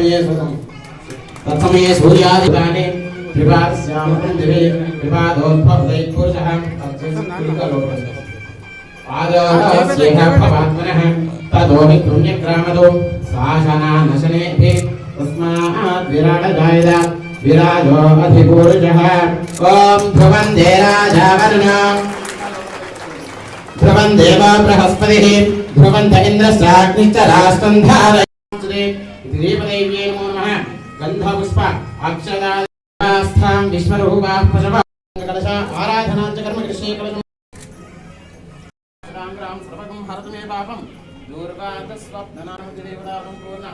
प्रथमये श्रुतम् प्रथमये सूर्यादिपाने कृपास्यामृतन्दिरे कृपादोत्पत्तैः पुरुषः। तत्सङ्कुलिकलोकस्य पादोस्येहात्मनः तदोहि पुण्यक्रामदो सा शना नशनेभिः तस्मात् विराटगायदा विराजो अधिपूरुषः ॐ ध्रुवन् देराजावरुणा ध्रुवन् देवा बृहस्पतिः। ध्रुवन्त इन्द्रश्चाग्निश्च राष्ट्रं धारयन्ति। श्रीमदैव्यै नमो नमः गन्धपुष्प अक्षदास्थां विश्वरूपाः पशवकलश आराधना च कर्मकृष्णे कलशम् राम राम सर्वकं हरतु मे पापं। दुर्गातस्वप्ननामतिदेवदानं पूर्ण।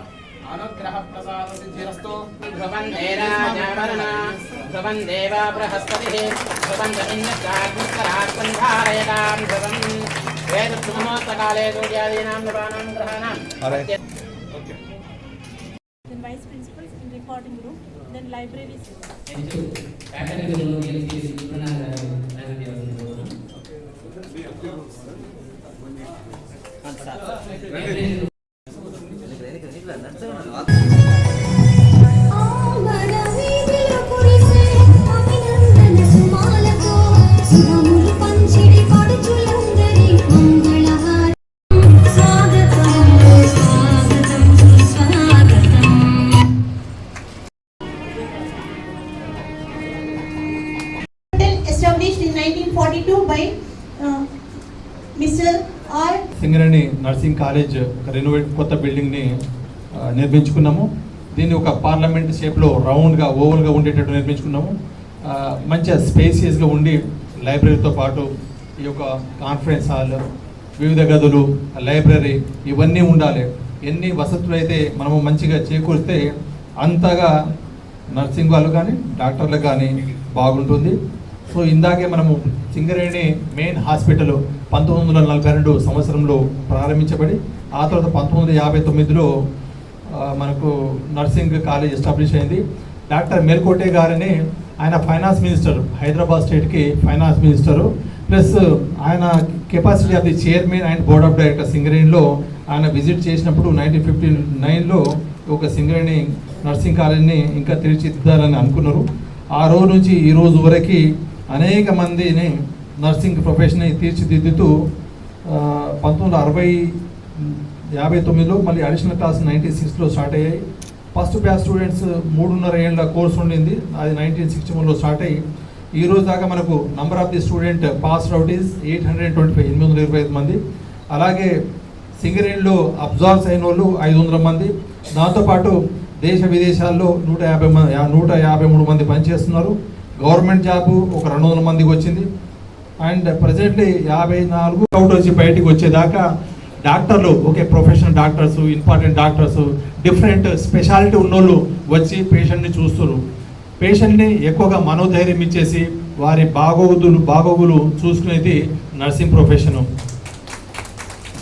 अनुग्रहप्रसादसिद्धिरस्तु। भवन् देराजावरणा भवन् देवा बृहस्पतिः भवन् रविन्द्राग्निकरात्मन्धारयतां भवन् वेदसुमोत्तकाले सूर्यादीनां नृपाणां ग्रहाणां then vice principals in recording room, then libraries. ఆమర established in 1942 by uh, Mr. R. Singareni nursing college ఒక రెనోవేట్ కొత్త బిల్డింగ్ని నిర్మించుకున్నాము దీన్ని ఒక పార్లమెంట్ షేప్లో రౌండ్గా ఓవల్గా ఉండేటట్టు నిర్మించుకున్నాము మంచి మంచిగా స్పేసియస్గా ఉండి లైబ్రరీతో పాటు ఈ యొక్క కాన్ఫరెన్స్ హాల్ వివిధ గదులు లైబ్రరీ ఇవన్నీ ఉండాలి ఎన్ని వసతులు అయితే మనము మంచిగా చేకూరితే అంతగా నర్సింగ్ వాళ్ళు కానీ డాక్టర్లకు కానీ బాగుంటుంది సో ఇందాకే మనము సింగరేణి మెయిన్ హాస్పిటల్ పంతొమ్మిది వందల నలభై రెండు సంవత్సరంలో ప్రారంభించబడి ఆ తర్వాత పంతొమ్మిది వందల యాభై తొమ్మిదిలో మనకు నర్సింగ్ కాలేజ్ ఎస్టాబ్లిష్ అయింది. డాక్టర్ మేల్కోటే గారని ఆయన ఫైనాన్స్ మినిస్టర్ హైదరాబాద్ స్టేట్కి ఫైనాన్స్ మినిస్టరు. ప్లస్ ఆయన capacity of the chairman and board of director సింగరేణిలో ఆయన విజిట్ చేసినప్పుడు నైన్టీన్ ఫిఫ్టీ నైన్లో ఒక సింగరేణి నర్సింగ్ కాలేజ్ని ఇంకా తీర్చిదిద్దాలని అనుకున్నారు. ఆ రోజు నుంచి ఈ రోజు వరకు అనేక మందిని నర్సింగ్ ప్రొఫెషన్ని తీర్చిదిద్దుతూ పంతొమ్మిది వందల అరవై యాభై తొమ్మిదిలో మళ్ళీ అడిషనల్ క్లాస్ నైన్టీ సిక్స్లో స్టార్ట్ అయ్యాయి. ఫస్ట్ బ్యాచ్ స్టూడెంట్స్ మూడున్నర ఏళ్ళ కోర్స్ ఉండింది. అది నైన్టీన్ సిక్స్టీ వన్లో స్టార్ట్ అయ్యి ఈ రోజు దాకా మనకు number of the student pass out is eight hundred twenty five ఎనిమిది వందల ఇరవై ఐదు మంది. అలాగే సింగరేణిలో అబ్జార్బ్స్ అయిన వాళ్ళు ఐదు వందల మంది. దాంతోపాటు దేశ విదేశాల్లో నూట యాభై మంది నూట యాభై మూడు మంది పనిచేస్తున్నారు. గవర్నమెంట్ జాబు ఒక రెండు వందల మందికి వచ్చింది. అండ్ ప్రజెంట్లీ యాభై నాలుగు అవుట్ వచ్చి బయటికి వచ్చేదాకా డాక్టర్లు okay professional doctors important doctors different speciality ఉన్నోళ్ళు వచ్చి పేషెంట్ని చూస్తున్నారు పేషెంట్ని ఎక్కువగా మనోధైర్యం ఇచ్చేసి వారి బాగోగులు బాగోగులు చూసుకునేది నర్సింగ్ ప్రొఫెషను.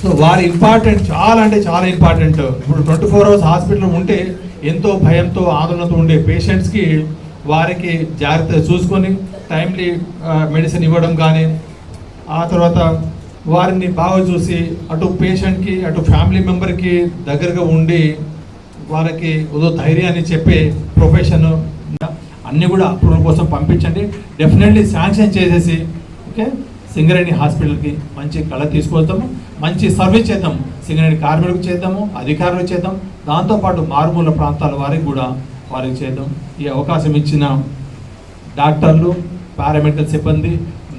సో వారి ఇంపార్టెంట్ చాలా అంటే చాలా ఇంపార్టెంట్. ఇప్పుడు ట్వంటీ ఫోర్ అవర్స్ హాస్పిటల్ ఉంటే ఎంతో భయంతో ఆందోళనతో ఉండే పేషెంట్స్కి వారికి జాగ్రత్త చూసుకొని టైంలీ మెడిసిన్ ఇవ్వడం కానీ ఆ తర్వాత వారిని బాగా చూసి అటు పేషెంట్కి అటు ఫ్యామిలీ మెంబర్కి దగ్గరగా ఉండి వారికి ఏదో ధైర్యాన్ని చెప్పే ప్రొఫెషన్ అన్నీ కూడా అప్రూవల్ కోసం పంపించండి. డెఫినెట్లీ శాంక్షన్ చేసేసి ఓకే సింగరేణి హాస్పిటల్కి మంచి కళ తీసుకొస్తాము. మంచి సర్వీస్ చేద్దాం సింగరేణి కార్మికులకు చేద్దాము అధికారులకు చేద్దాం దాంతోపాటు మారుమూల ప్రాంతాల వారికి కూడా వారికి చేద్దాం? ఈ అవకాశం ఇచ్చిన డాక్టర్లు పారామెడికల్ సిబ్బంది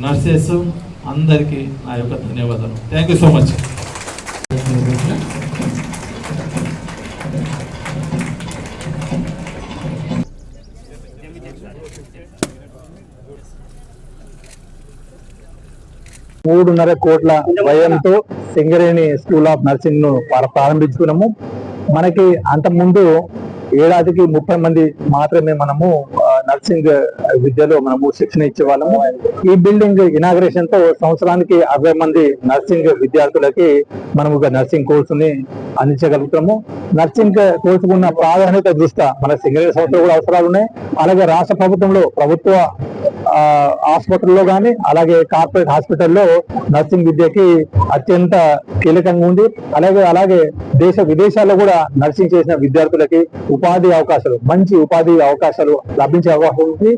నర్సెస్ అందరికీ నా యొక్క ధన్యవాదాలు. థ్యాంక్ యూ సో మచ్ మూడున్నర కోట్ల వ్యయంతో సింగరేణి స్కూల్ ఆఫ్ నర్సింగ్ను ప్రారంభించుకున్నాము. మనకి అంత ముందు ఏడాదికి ముప్పై మంది మాత్రమే మనము నర్సింగ్ విద్యలో మనము శిక్షణ ఇచ్చేవాళ్ళము. ఈ బిల్డింగ్ ఇనాగ్రేషన్తో సంవత్సరానికి అరవై మంది నర్సింగ్ విద్యార్థులకి మనము ఒక నర్సింగ్ కోర్సుని అందించగలుగుతాము. నర్సింగ్ కోర్సుకున్న ప్రాధాన్యత దృష్ట్యా మన సింగరేజ్ సంస్థలు కూడా అవసరాలు ఉన్నాయి. అలాగే రాష్ట్ర ప్రభుత్వంలో ప్రభుత్వ హాస్పిటల్లో ఆసుపత్రుల్లో కానీ అలాగే కార్పొరేట్ హాస్పిటల్లో నర్సింగ్ విద్యకి అత్యంత కీలకంగా ఉంది. అలాగే అలాగే దేశ విదేశాల్లో కూడా నర్సింగ్ చేసిన విద్యార్థులకి ఉపాధి అవకాశాలు మంచి ఉపాధి అవకాశాలు లభించే అవకాశం ఉంది.